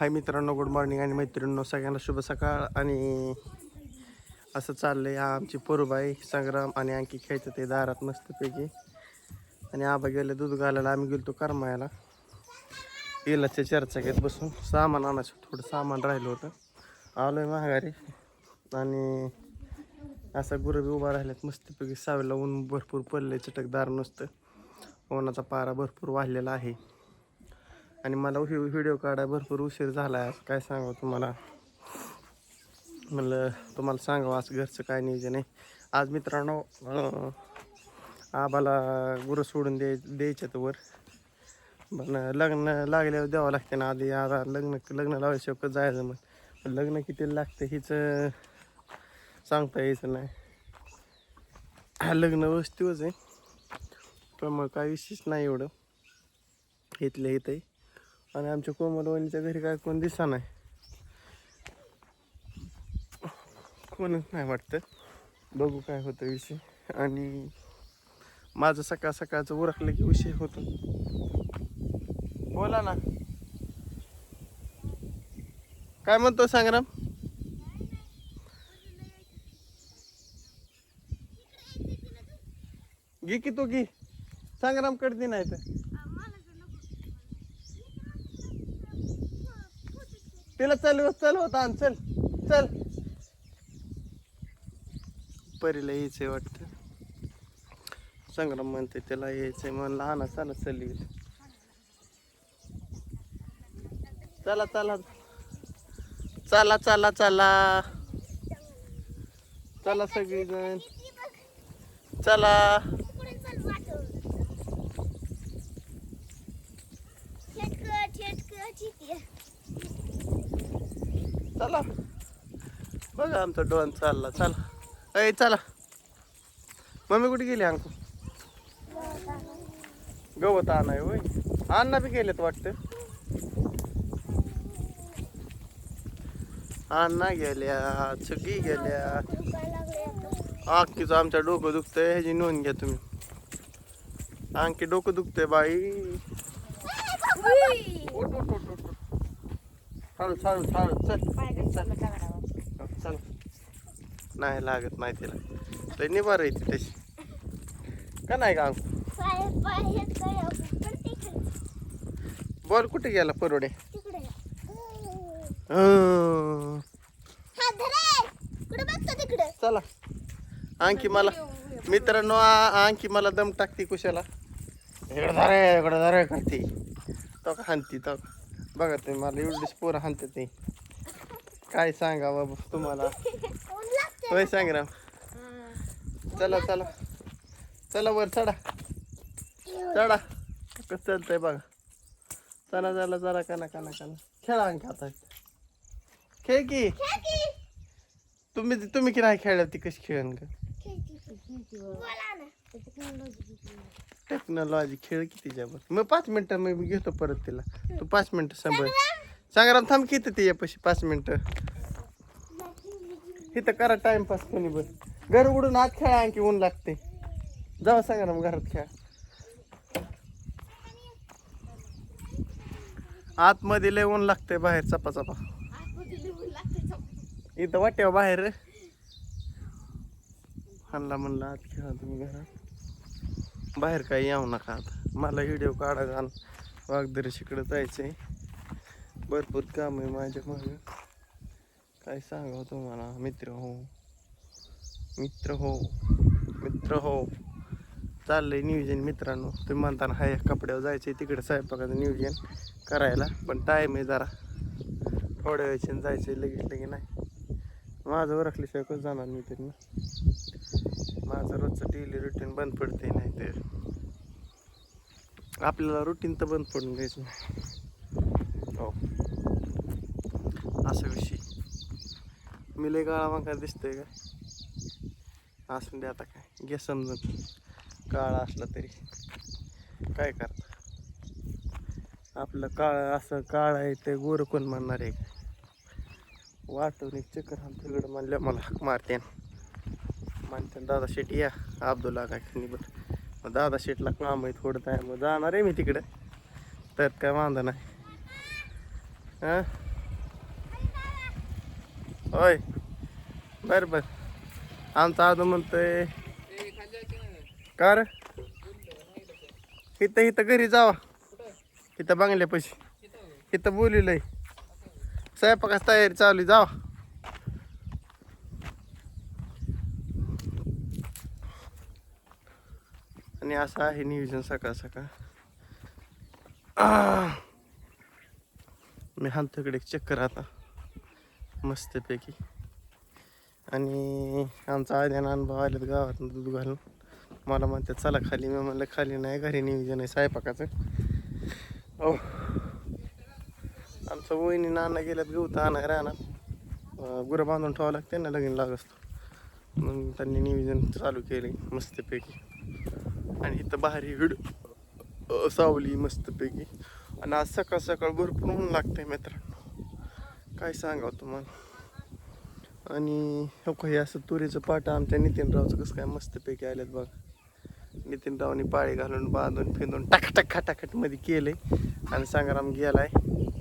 हाय मित्रांनो good morning आणि मैत्रिणींनो सगळ्यांना शुभ सकाळ. आणि असं चाललंय हा आमची पोरूबाई संग्राम आणि आणखी खेळतं ते दारात मस्तपैकी. आणि आबा गेले दूध घालायला आम्ही गेलो गेलतो करमायाला. इलाच्या चर्चा घेत बसून सामान आणायचं थोडं सामान राहिलं होतं. आलोय माघारी. आणि असं गुरबी उभा राहिल्यात मस्तपैकी सावेला ऊन भरपूर पडले चटकदार नुसतं. ओनाचा पारा भरपूर वाढलेला आहे. आणि मला व्हिडिओ काढाय भरपूर उशीर झाला आहे काय सांगावं तुम्हाला? म्हणलं तुम्हाला सांगावं असं घरचं काय नियोजन आहे. आज मित्रांनो आबाला गुरं सोडून द्याय द्यायच्यात वर. पण लग्न लागल्यावर द्यावं लागते ना. आधी आता लग्न लग्न लावायच्या जायचं मग लग्न किती लागतं हिच सांगता यायचं नाही. लग्न वस्तीवच आहे. पण मग काय विशेष नाही एवढं. इथल्या इथं आहे. आणि आमच्या कोमलवाणीच्या घरी काय कोण दिसा नाही. कोणच नाही वाटतं. बघू काय होतं विषय. आणि माझं सकाळ सकाळचं उरकलं की विषय होतो. बोला ना. काय म्हणतो संग्राम? घे की तू गी संग्राम कडती नाही तर तिला चल चल होता आण चल चल. परीला यायचंय वाटतं. संग्राम म्हणते त्याला यायचंय म्हणलं लहान असताना चल येईल चला चला. चला चला चला. चला सगळेजण. चला. चला बघा आमचा डोन चालला चला. अय चला. मम्मी कुठे गेली अंकू? गवत आणाय होय. अण्णा बी गेलेत वाटतं. अण्णा गेल्या सगळी गेल्या. अंकीचं आमच्या डोकं दुखतंय ह्याची नोंद घ्या तुम्ही. अंकी डोकं दुखतंय बाई. उठ. चाल. चाल. चाल चल चल. नाही लागत नाही तिला लय निभार आहे ती तशी का नाही का अंकू बॉल कुठे गेला परवडे हं. चला. आणखी मला मित्रांनो आणखी मला दम टाकते कुशाला. इकडे धरे इकडे धरे करते. तो का हानती तो बघा ते मला एवढीच पोरं हानते ते. काय सांगा बाबा तुम्हाला? होय सांग राम चला चला. चला वर चढा. चढा. कसं चालतंय बघा. चला चला चला काना काना काना खेळा आणखी आता. खेळ की. तुम्ही तुम्ही की नाही खेळला ती कशी खेळन का टेक्नॉलॉजी खेळ किती जबर मग पाच मिनिटं मी घेतो परत तिला. तू पाच मिनिटं सांभाळ. सांगा थांब किती तिच्यापाशी पाच मिनिटं. इथं करा टाइमपास कोणी बस घर उघडून आत खेळा आणखी ऊन लागते जावा सांगा ना मग घरात खेळा. आतमध्ये लय ऊन लागतंय बाहेर चपा चपा. इथं वाट्यावर बाहेर. हल्ला म्हणला आत खेळा तुम्ही घरात. बाहेर काही येऊ नका. आता मला व्हिडिओ काढायचा आणि जायचं जायचंय. भरपूर काम आहे माझ्या मागं. काय सांगावं तुम्हाला? मित्र हो. मित्र हो. मित्र हो. चाललंय नियोजन मित्रांनो. तुम्ही म्हणताना हाय कपड्यावर जायचंय. तिकडे स्वयंपाकाचं नियोजन करायला. पण टाईम आहे जरा. थोड्या वेळच्यानं जायचंय. लगेच लगे नाही. माझं ओळखल्याशिवाय कसं जाणार मी तरी. माझं रोजचं डेली रुटीन बंद पडते नाही तर आपल्याला रुटीन तर बंद पडून द्यायचं नाही. हो. असा विषय. मी लय काळा माका दिसतंय का असून दे आता काय. घे समजून. काळा असला तरी. काय करता? आपलं काळ असं काळ आहे ते गोर कोण म्हणणार आहे? वाटून एक चक्कर आमच्याकडं म्हणलं मला हाक मारते म्हणते दादा शेट या. अब्दुल्ला काय बरं मग दादा शेटला काम आहे थोडं टाइम मग जाणार आहे मी तिकडं. तर काय वांधा नाही. हां? होय. बर बर. आमचा आजो म्हणतोय का इथं इथं घरी जावा. इथं बांगल्या पैसे इथं बोलिलंय. स्वयंपाकाच तयारी चालू जावा. आणि असं आहे नियोजन सकाळ सकाळ. मी हानतकडे चक्कर आता. मस्तपैकी. आणि आमचा आद्यान अनुभव आलेत गावात दूध घालून. मला म्हणते चला खाली. मी म्हणलं खाली नाही घरी नियोजन आहे स्वयंपाकाचं. ओ आमचं वहिनी नाना गेल्यात तर आणाय राहणार. गुरं बांधून ठेवावं लागते ना लगीन लागत मग त्यांनी नियोजन चालू केले मस्तपैकी. आणि इथं भारी हिड सावली मस्तपैकी. आणि आज सकाळ सकाळ भरपूर ऊन लागतंय मित्रांनो. काय सांगावं तुम्हाला? आणि हो काही असं तुरीचं पाटा आमच्या नितीनरावचं कसं काय मस्तपैकी आल्यात बघा. नितीनरावनी पाळी घालून बांधून फिंदून टाकटाक खटाखटमध्ये केलंय. आणि संग्राम गेलाय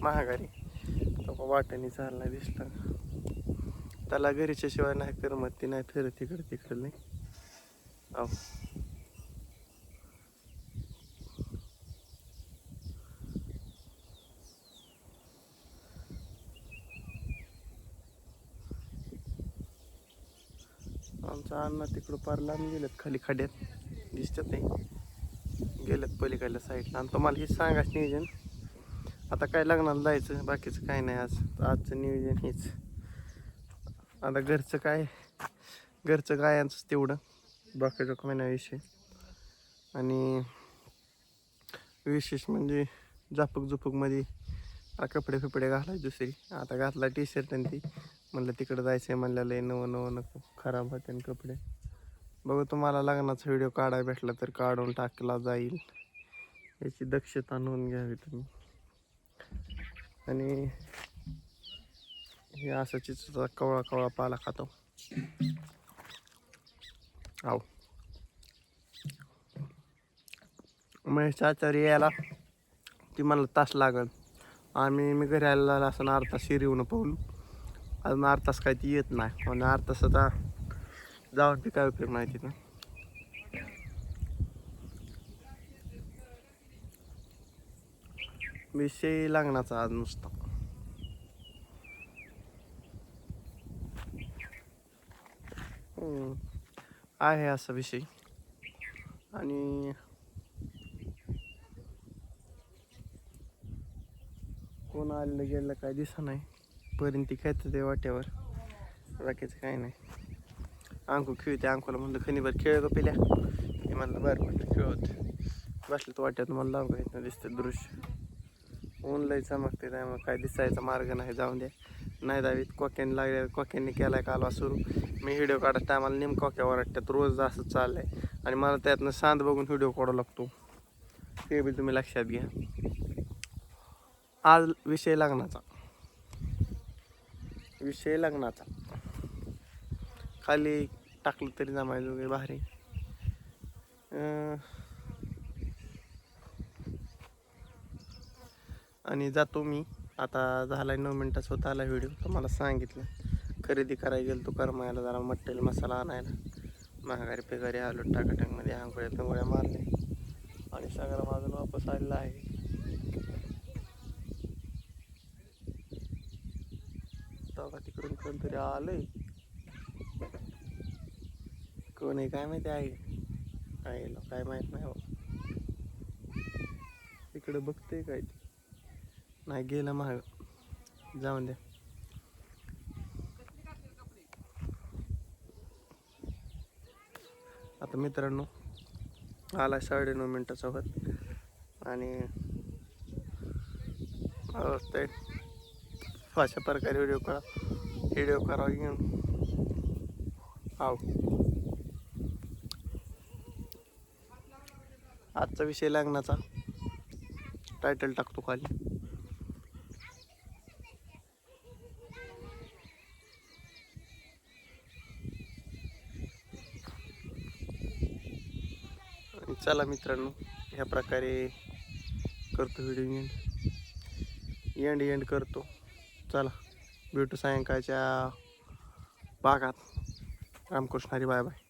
महागारी. तो वाट्याने चालला दिसला. त्याला घरीच्या शिवाय नाही करमत ती नाही फिरत तिकडे तिकडे नाही अहो. आमचा अण्णा तिकडं पार लांब गेलेत खाली खड्यात. दिसतात नाही. गेलेत पलीकडल्या साईडला आणि तुम्हाला हे सांगायचं नियोजन. आता काय लग्नाला जायचं बाकीचं काय नाही आज. आजचं नियोजन हेच. आता घरचं काय घरचं गायांचंच तेवढं. बाकीचं काय नाही विषय आणि विशेष म्हणजे झापक झुपकमध्ये कपडे फिपडे घालायचे दुसरी. आता घातला टी शर्ट आणि ती. म्हणलं तिकडं जायचं आहे म्हणलं लय नवं नवं नको खराब होते आणि कपडे. बघू तुम्हाला लग्नाचा व्हिडिओ काढायला भेटला तर काढून टाकला जाईल. याची दक्षता नोंद घ्यावी तुम्ही. आणि हे असं चित्र कवळा कवळा पाला खातो. आव. महेश आचार्य यायला. ती मला तास लागल. आम्ही मी घरी आलेला असं अर्धा शिर येऊन पाहून. अजून अर्धा तास काय ती येत नाही. आणि अर्धा तास आता जाऊन बी काय उपयोग नाही तिथं. विषय लागण्याचा आज नुसता. आहे असा विषय. आणि कोण आलेलं गेलं काय दिसा नाही. पर्यंत ती खेळतं ते वाट्यावर. बाकीचं काय नाही. अंकू खेळते अंकूला म्हणलं खनिभर खेळ ग पिल्या. मी म्हणलं बरं म्हटलं खेळत बसलं तर वाट्यात मला लाव काय नाही दिसतं दृश्य. ऊन लय चमकते त्यामुळे काय दिसायचा मार्ग नाही जाऊन द्या. नाही दावीत कोक्याने लागले कोक्यांनी केलाय कालवा सुरू. मी व्हिडिओ काढत टायमाला नेम कोक्या वाटतात रोज असं चाललंय. आणि मला त्यातनं शांत बघून व्हिडिओ काढावा लागतो. ते बी तुम्ही लक्षात घ्या. आज विषय लग्नाचा. विषय लग्नाचा. खाली टाकलं तरी जमायचं वगैरे भारी. आणि जातो मी. आता झाला नऊ मिनिटाचा होता आला व्हिडिओ तुम्हाला सांगितलं खरेदी करायला गेलो तो करमायला जरा मटेरियल मसाला आणायला. महागारी पेगारी आलो टाकाटाकमध्ये आंघोळ्या पिंगोळ्या मारले आणि सगळं माझं वापस आलेला आहे. तेव्हा तिकडून कोणतरी आलंय? कोण आहे? काय माहिती आहे? काय काय माहीत नाही हो इकडे बघते काय नाही गेलं महाग जाऊन द्या. आता मित्रांनो आला साडे नऊ मिनटाचा होत आणि ते अशा प्रकारे व्हिडिओ करा. व्हिडिओ करा घेऊन. आव. आजचा विषय लग्नाचा. टायटल टाकतो खाली. चला मित्रांनो ह्या प्रकारे करतो व्हिडिओ एंड एंड एंड करतो. चला भेटू सायंकाळच्या भागात. Ramkrishna Hari bye bye.